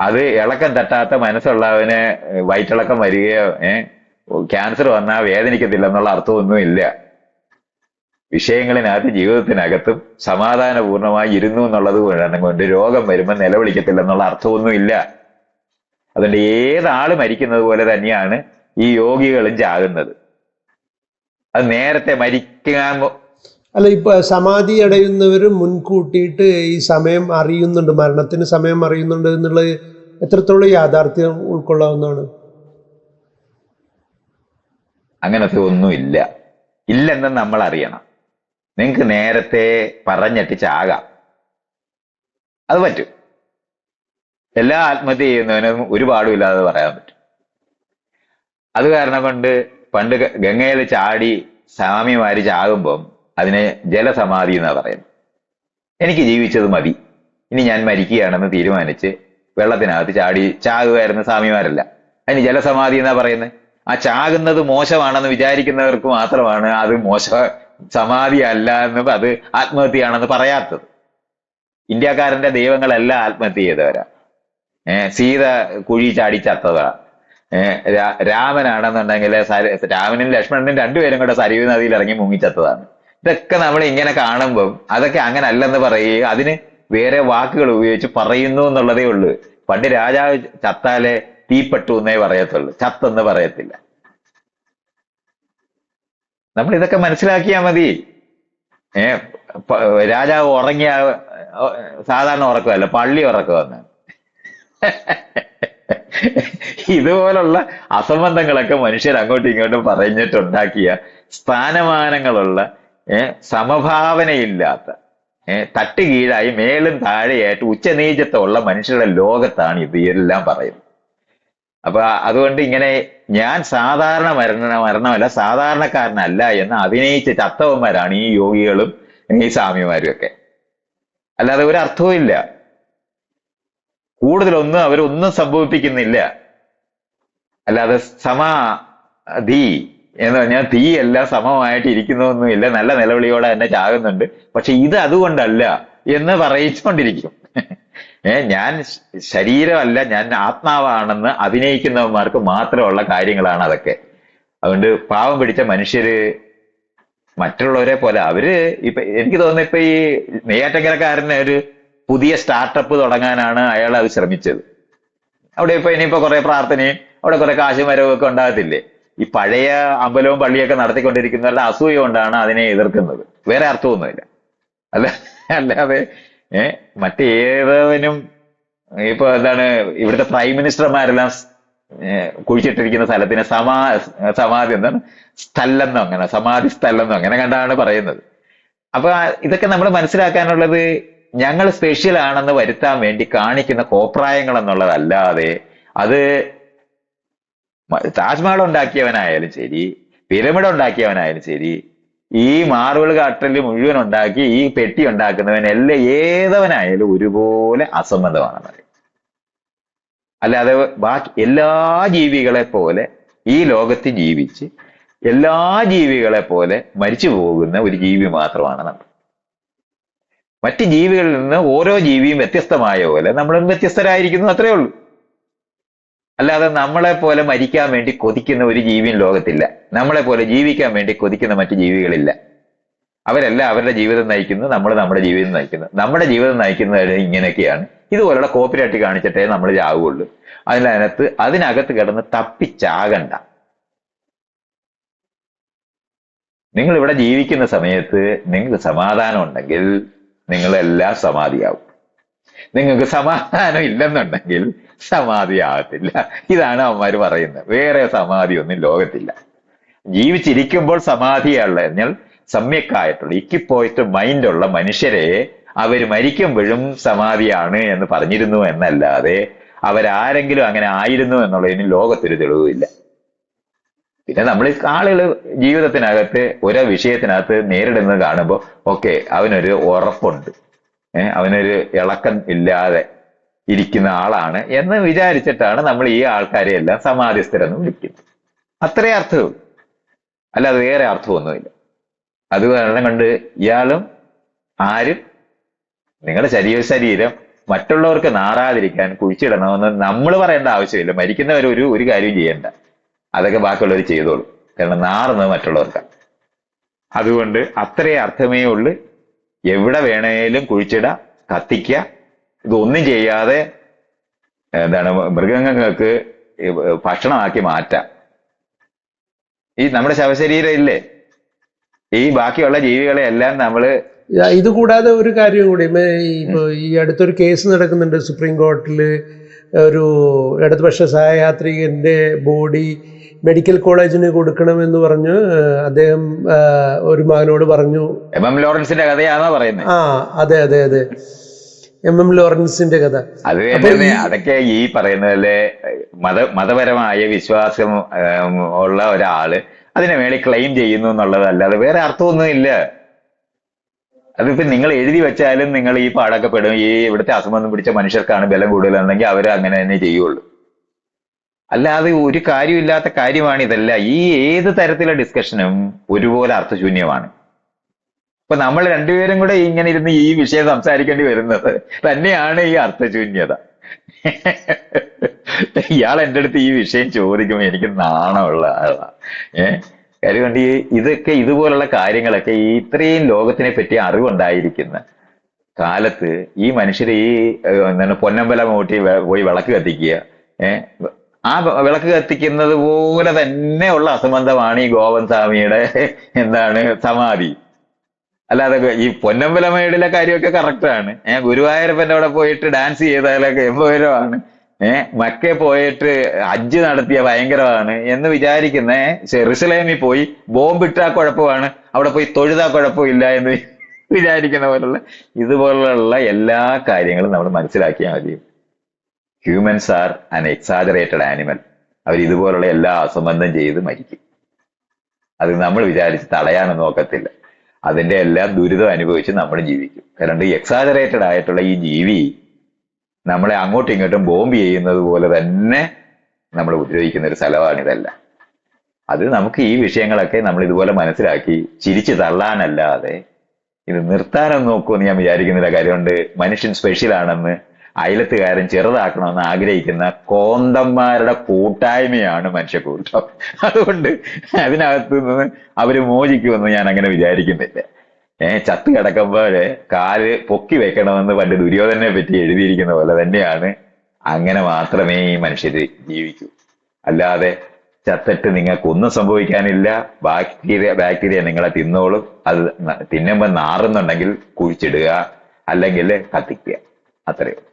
അത് ഇളക്കം തട്ടാത്ത മനസ്സുള്ളവന് വയറ്റിളക്കം വരികയോ ഏഹ് ക്യാൻസർ വന്നാൽ വേദനിക്കത്തില്ല എന്നുള്ള അർത്ഥമൊന്നുമില്ല വിഷയങ്ങളിനകത്ത് ജീവിതത്തിനകത്തും സമാധാനപൂർണമായി ഇരുന്നു എന്നുള്ളത് കൊണ്ട് രോഗം വരുമ്പോൾ നിലവിളിക്കത്തില്ല എന്നുള്ള അർത്ഥമൊന്നും ഇല്ല അതുകൊണ്ട് ഏതാൾ മരിക്കുന്നത് പോലെ തന്നെയാണ് ഈ യോഗികളും ചാകുന്നത്. അത് നേരത്തെ മരിക്കാൻ അല്ല ഇപ്പൊ സമാധി അടയുന്നവർ മുൻകൂട്ടിയിട്ട് ഈ സമയം അറിയുന്നുണ്ട് മരണത്തിന് സമയം അറിയുന്നുണ്ട് എന്നുള്ളത് എത്രത്തോളം യാഥാർത്ഥ്യം ഉൾക്കൊള്ളാവുന്നതാണ്? അങ്ങനത്തെ ഒന്നുമില്ല ഇല്ലെന്ന് നമ്മൾ അറിയണം. നിങ്ങൾക്ക് നേരത്തെ പറഞ്ഞിട്ട് ചാകാം. അത് പറ്റും. എല്ലാ ആത്മഹത്യ ചെയ്യുന്നവനും ഒരു പാടുമില്ലാതെ പറയാൻ പറ്റും. അത് കാരണം കൊണ്ട് പണ്ട് ഗംഗയിൽ ചാടി സ്വാമിമാര് ചാകുമ്പം അതിനെ ജലസമാധി എന്നാ പറയുന്നത്. എനിക്ക് ജീവിച്ചത് മതി. ഇനി ഞാൻ മരിക്കുകയാണെന്ന് തീരുമാനിച്ച് വെള്ളത്തിനകത്ത് ചാടി ചാകുമായിരുന്ന സ്വാമിമാരല്ല. അതിന് ജലസമാധി എന്നാ പറയുന്നത്? ആ ചാകുന്നത് മോശമാണെന്ന് വിചാരിക്കുന്നവർക്ക് മാത്രമാണ് അത് മോശ സമാധി അല്ല എന്ന് അത് ആത്മഹത്യയാണെന്ന് പറയാത്തത്. ഇന്ത്യക്കാരന്റെ ദൈവങ്ങളെല്ലാം ആത്മഹത്യ ചെയ്തവരാ. സീത കുഴി ചാടി ചത്തതാ. രാമനാണെന്നുണ്ടെങ്കിൽ രാമനും ലക്ഷ്മണനും രണ്ടുപേരും കൂടെ സരിയു നദിയിൽ ഇറങ്ങി മുങ്ങിച്ചത്തതാണ് ഇതൊക്കെ നമ്മൾ ഇങ്ങനെ കാണുമ്പോൾ അതൊക്കെ അങ്ങനെ അല്ലെന്ന് പറയുകയും അതിന് വേറെ വാക്കുകൾ ഉപയോഗിച്ച് പറയുന്നു എന്നുള്ളതേ ഉള്ളൂ. പണ്ട് രാജാവ് ചത്താലേ തീപ്പെട്ടു എന്നേ പറയത്തുള്ളൂ. ചത്തെന്ന് പറയത്തില്ല. നമ്മൾ ഇതൊക്കെ മനസ്സിലാക്കിയാൽ മതി. ഏ രാജാവ് ഉറങ്ങിയ സാധാരണ ഉറക്കമല്ല പള്ളി ഉറക്കമെന്ന് ഇതുപോലുള്ള അസംബന്ധങ്ങളൊക്കെ മനുഷ്യർ അങ്ങോട്ടും ഇങ്ങോട്ടും പറഞ്ഞിട്ടുണ്ടാക്കിയ സ്ഥാനമാനങ്ങളുള്ള സമഭാവനയില്ലാത്ത തട്ട് കീഴായി മേലും താഴെയായിട്ട് ഉച്ചനീചത്വമുള്ള മനുഷ്യരുടെ ലോകത്താണ് ഇത് എല്ലാം പറയുന്നത്. അപ്പൊ അതുകൊണ്ട് ഇങ്ങനെ ഞാൻ സാധാരണ മരണ മരണമല്ല സാധാരണക്കാരനല്ല എന്ന് അഭിനയിച്ചിട്ട് ചത്തവന്മാരാണ് ഈ യോഗികളും ഈ സ്വാമിമാരും ഒക്കെ അല്ലാതെ ഒരു അർത്ഥവും ഇല്ല കൂടുതലൊന്നും അവരൊന്നും സംഭവിപ്പിക്കുന്നില്ല. അല്ലാതെ സമ തീ എന്ന് പറഞ്ഞാൽ തീ എല്ലാം സമമായിട്ട് ഇരിക്കുന്നൊന്നുമില്ല നല്ല നിലവിളിയോടെ തന്നെ ചാകുന്നുണ്ട്. പക്ഷെ ഇത് അതുകൊണ്ടല്ല എന്ന് പറയിച്ചുകൊണ്ടിരിക്കും. ഏ ഞാൻ ശരീരമല്ല ഞാൻ ആത്മാവാണെന്ന് അഭിനയിക്കുന്നവന്മാർക്ക് മാത്രമുള്ള കാര്യങ്ങളാണ് അതൊക്കെ. അതുകൊണ്ട് പാവം പിടിച്ച മനുഷ്യര് മറ്റുള്ളവരെ പോലെ അവർ ഇപ്പൊ എനിക്ക് തോന്നുന്നു ഇപ്പൊ ഈ നെയ്യാറ്റങ്കരക്കാരനെ ഒരു പുതിയ സ്റ്റാർട്ടപ്പ് തുടങ്ങാനാണ് അയാൾ അത് ശ്രമിച്ചത്. അവിടെ ഇപ്പൊ ഇനിയിപ്പോ കുറെ പ്രാർത്ഥനയും അവിടെ കുറെ കാശും വരവൊക്കെ ഉണ്ടാകത്തില്ലേ? ഈ പഴയ അമ്പലവും പള്ളിയൊക്കെ നടത്തിക്കൊണ്ടിരിക്കുന്നവരുടെ അസൂയ കൊണ്ടാണ് അതിനെ എതിർക്കുന്നത്. വേറെ അർത്ഥമൊന്നുമില്ല. അല്ല അല്ലാതെ ഏർ മറ്റേതവനും ഇപ്പൊ എന്താണ് ഇവിടുത്തെ പ്രൈം മിനിസ്റ്റർമാരെല്ലാം കുഴിച്ചിട്ടിരിക്കുന്ന സ്ഥലത്തിന് സമാ സമാധി എന്താണ്? സ്ഥലം അങ്ങനെ സമാധി സ്ഥലം അങ്ങനെ കണ്ടാണ് പറയുന്നത്. അപ്പൊ ഇതൊക്കെ നമ്മൾ മനസ്സിലാക്കാനുള്ളത് ഞങ്ങൾ സ്പെഷ്യൽ ആണെന്ന് വരുത്താൻ വേണ്ടി കാണിക്കുന്ന കോപ്രായങ്ങൾ എന്നുള്ളതല്ലാതെ അത് താജ്മഹൽ ഉണ്ടാക്കിയവനായാലും ശരി പിരമിഡ് ഉണ്ടാക്കിയവനായാലും ശരി ഈ മാർബിൾ കട്ടൽ മുഴുവൻ ഉണ്ടാക്കി ഈ പെട്ടി ഉണ്ടാക്കുന്നവൻ എല്ലാം ഏതവനായാലും ഒരുപോലെ അസംബന്ധമാണെന്ന് അല്ലാതെ ബാക്കി എല്ലാ ജീവികളെ പോലെ ഈ ലോകത്ത് ജീവിച്ച് എല്ലാ ജീവികളെ പോലെ മരിച്ചു പോകുന്ന ഒരു ജീവി മാത്രമാണ് നമ്മൾ. മറ്റ് ജീവികളിൽ നിന്ന് ഓരോ ജീവിയും വ്യത്യസ്തമായ പോലെ നമ്മളും വ്യത്യസ്തരായിരിക്കുന്നു അത്രയേ ഉള്ളൂ. അല്ലാതെ നമ്മളെ പോലെ മരിക്കാൻ വേണ്ടി കൊതിക്കുന്ന ഒരു ജീവിയും ലോകത്തില്ല. നമ്മളെ പോലെ ജീവിക്കാൻ വേണ്ടി കൊതിക്കുന്ന മറ്റു ജീവികളില്ല. അവരെല്ലാം അവരുടെ ജീവിതം നയിക്കുന്നു നമ്മൾ നമ്മുടെ ജീവിതം നയിക്കുന്നു. നമ്മുടെ ജീവിതം നയിക്കുന്നത് ഇങ്ങനെയൊക്കെയാണ്. ഇതുപോലുള്ള കോപ്പിരാട്ടി കാണിച്ചിട്ടേ നമ്മൾ ചാവുള്ളൂ. അതിനകത്ത് അതിനകത്ത് കിടന്ന് തപ്പിച്ചാകണ്ട. നിങ്ങൾ ഇവിടെ ജീവിക്കുന്ന സമയത്ത് നിങ്ങൾക്ക് സമാധാനം ഉണ്ടെങ്കിൽ നിങ്ങളെല്ലാം സമാധിയാവും. നിങ്ങൾക്ക് സമാധാനം ഇല്ലെന്നുണ്ടെങ്കിൽ സമാധി ആകത്തില്ല. ഇതാണ് അവന്മാർ പറയുന്നത്. വേറെ സമാധി ഒന്നും ലോകത്തില്ല. ജീവിച്ചിരിക്കുമ്പോൾ സമാധിയുള്ള സമ്യക്കായിട്ടുള്ള ഇക്കിപ്പോയിട്ട് മൈൻഡുള്ള മനുഷ്യരെ അവർ മരിക്കുമ്പോഴും സമാധിയാണ് എന്ന് പറഞ്ഞിരുന്നു എന്നല്ലാതെ അവരാരെങ്കിലും അങ്ങനെ ആയിരുന്നു എന്നുള്ളതിന് ലോകത്തൊരു തെളിവില്ല പിന്നെ നമ്മൾ ആളുകൾ ജീവിതത്തിനകത്ത് ഓരോ വിഷയത്തിനകത്ത് നേരിടുന്നത് കാണുമ്പോൾ ഓക്കെ അവനൊരു ഉറപ്പുണ്ട്. ഏഹ് അവനൊരു ഇളക്കം ഇല്ലാതെ ഇരിക്കുന്ന ആളാണ് എന്ന് വിചാരിച്ചിട്ടാണ് നമ്മൾ ഈ ആൾക്കാരെ എല്ലാം സമാധിസ്ഥരെന്ന് വിളിക്കുന്നത്. അത്രേ അർത്ഥമുള്ളൂ. അല്ലാതെ വേറെ അർത്ഥമൊന്നുമില്ല. അത് കാരണം കൊണ്ട് ഇയാളും ആരും നിങ്ങളുടെ ശരീര ശരീരം മറ്റുള്ളവർക്ക് നാറാതിരിക്കാൻ കുഴിച്ചിടണമെന്ന് നമ്മൾ പറയേണ്ട ആവശ്യമില്ല. മരിക്കുന്നവർ ഒരു ഒരു കാര്യം ചെയ്യണ്ട. അതൊക്കെ ബാക്കിയുള്ളവർ ചെയ്തോളൂ. കാരണം നാറുന്നത് മറ്റുള്ളവർക്കാണ് അതുകൊണ്ട് അത്രേ അർത്ഥമേ ഉള്ളൂ. എവിടെ വേണേലും കുഴിച്ചിട കത്തിക്ക. ഇതൊന്നും ചെയ്യാതെ എന്താണ് മൃഗങ്ങൾക്ക് ഭക്ഷണമാക്കി മാറ്റാം. ഈ നമ്മുടെ ശവശരീരം ഇല്ലേ? ഈ ബാക്കിയുള്ള ജീവികളെ എല്ലാം നമ്മൾ ഇതാ, കൂടാതെ ഒരു കാര്യം കൂടി. ഇപ്പൊ ഈ അടുത്തൊരു കേസ് നടക്കുന്നുണ്ട് സുപ്രീം കോർട്ടിൽ ഒരു ഇടതുപക്ഷ സഹയാത്രികന്റെ ബോഡി മെഡിക്കൽ കോളേജിന് കൊടുക്കണമെന്ന് പറഞ്ഞ് അദ്ദേഹം ഒരു മകനോട് പറഞ്ഞു. എം എം ലോറൻസിന്റെ കഥയാണോ പറയുന്നത് ആ അതെ അതെ അതെ. എം എം ലോറൻസിന്റെ കഥ. അത് തന്നെ അതൊക്കെ ഈ പറയുന്ന പോലെ മത മതപരമായ വിശ്വാസം ഉള്ള ഒരാൾ അതിനെ വേണ്ടി ക്ലെയിം ചെയ്യുന്നു എന്നുള്ളതല്ലാതെ വേറെ അർത്ഥമൊന്നും ഇല്ല. അതിപ്പോ നിങ്ങൾ എഴുതി വെച്ചാലും നിങ്ങൾ ഈ പാടൊക്കെ പെടും. ഈ ഇവിടുത്തെ അസംബന്ധം പിടിച്ച മനുഷ്യർക്കാണ് ബലം കൂടുതലെന്നെങ്കിൽ അവർ അങ്ങനെ തന്നെ ചെയ്യുള്ളൂ. അല്ലാതെ ഒരു കാര്യമില്ലാത്ത കാര്യമാണ് ഇതല്ല ഈ ഏത് തരത്തിലുള്ള ഡിസ്കഷനും ഒരുപോലെ അർത്ഥശൂന്യമാണ്. ഇപ്പൊ നമ്മൾ രണ്ടുപേരും കൂടെ ഇങ്ങനെ ഇരുന്ന് ഈ വിഷയം സംസാരിക്കേണ്ടി വരുന്നത് തന്നെയാണ് ഈ അർത്ഥശൂന്യത. ഇയാൾ എന്റെ അടുത്ത് ഈ വിഷയം ചോദിക്കുമ്പോൾ എനിക്ക് നാണമുള്ള ആളാ. ഏഹ് കാര്യം ഈ ഇതൊക്കെ ഇതുപോലുള്ള കാര്യങ്ങളൊക്കെ ഈ ഇത്രയും ലോകത്തിനെ പറ്റി അറിവുണ്ടായിരിക്കുന്ന കാലത്ത് ഈ മനുഷ്യരെ ഈ എന്താണ് പൊന്നമ്പലം പോയി വിളക്ക് കത്തിക്കുക. ഏഹ് ആ വിളക്ക് കത്തിക്കുന്നത് പോലെ തന്നെ ഉള്ള അസംബന്ധമാണ് ഈ ഗോവൻ സ്വാമിയുടെ എന്താണ് സമാധി. അല്ലാതെ ഈ പൊന്നമ്പലമേടിലെ കാര്യമൊക്കെ കറക്റ്റ് ആണ്. ഏഹ് ഗുരുവായൂരപ്പന്റെ അവിടെ പോയിട്ട് ഡാൻസ് ചെയ്താലൊക്കെ എംഭകരമാണ് ഏഹ് മക്കെ പോയിട്ട് ഹജ്ജ് നടത്തിയ ഭയങ്കരമാണ് എന്ന് വിചാരിക്കുന്ന ജെറുസലേമിൽ പോയി ബോംബിട്ടാ കുഴപ്പമാണ് അവിടെ പോയി തൊഴുതാ കുഴപ്പമില്ല എന്ന് വിചാരിക്കുന്ന പോലുള്ള ഇതുപോലുള്ള എല്ലാ കാര്യങ്ങളും നമ്മൾ മനസ്സിലാക്കിയാൽ മതി. Humans are an exaggerated animal അവർ ഇതുപോലുള്ള എല്ലാ അസംബന്ധം ചെയ്ത് മരിക്കും. അത് നമ്മൾ വിചാരിച്ച് തടയാനൊന്നും നോക്കത്തില്ല അതിന്റെ എല്ലാ ദുരിതം അനുഭവിച്ച് നമ്മൾ ജീവിക്കും. കാരണം എക്സാജറേറ്റഡ് ആയിട്ടുള്ള ഈ ജീവി നമ്മളെ അങ്ങോട്ടും ഇങ്ങോട്ടും ബോംബ് ചെയ്യുന്നത് പോലെ തന്നെ നമ്മൾ ഉപദ്രവിക്കുന്ന ഒരു സ്ഥലമാണ് ഇതല്ല. അത് നമുക്ക് ഈ വിഷയങ്ങളൊക്കെ നമ്മൾ ഇതുപോലെ മനസ്സിലാക്കി ചിരിച്ചു തള്ളാനല്ലാതെ ഇത് നിർത്താനൊന്നും നോക്കുമെന്ന് ഞാൻ വിചാരിക്കുന്നില്ല. കാര്യമുണ്ട് മനുഷ്യൻ സ്പെഷ്യൽ ആണെന്ന് അയലത്തുകാരൻ ചെറുതാക്കണമെന്ന് ആഗ്രഹിക്കുന്ന കോന്തന്മാരുടെ കൂട്ടായ്മയാണ് മനുഷ്യക്കൂട്ടം. അതുകൊണ്ട് അതിനകത്ത് നിന്ന് അവർ മോചിക്കുമെന്ന് ഞാൻ അങ്ങനെ വിചാരിക്കുന്നില്ല. ഏഹ് ചത്ത് കിടക്കുമ്പോൾ കാൽ പൊക്കി വെക്കണമെന്ന് പണ്ട് ദുര്യോധനെ പറ്റി എഴുതിയിരിക്കുന്ന പോലെ തന്നെയാണ് അങ്ങനെ മാത്രമേ ഈ മനുഷ്യര് ജീവിക്കൂ. അല്ലാതെ ചത്തിട്ട് നിങ്ങൾക്ക് ഒന്നും സംഭവിക്കാനില്ല. ബാക്ടീരിയ ബാക്ടീരിയ നിങ്ങളെ തിന്നോളും. അത് തിന്നുമ്പോൾ നാറുന്നുണ്ടെങ്കിൽ കുഴിച്ചിടുക. അല്ലെങ്കിൽ കത്തിക്കുക. അത്രയും